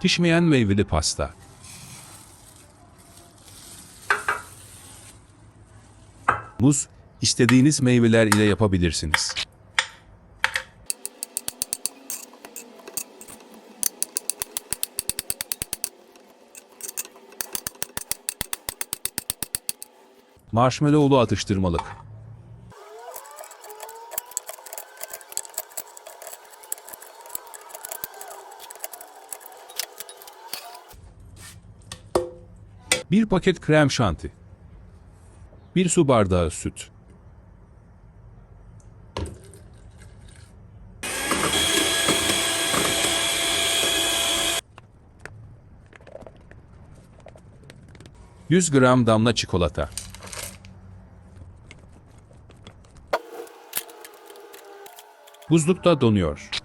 Pişmeyen meyveli pasta. Muz, istediğiniz meyveler ile yapabilirsiniz. Marshmallowlu atıştırmalık. Bir paket krem şanti. Bir su bardağı süt. ...100 gram damla çikolata. Buzlukta donuyor.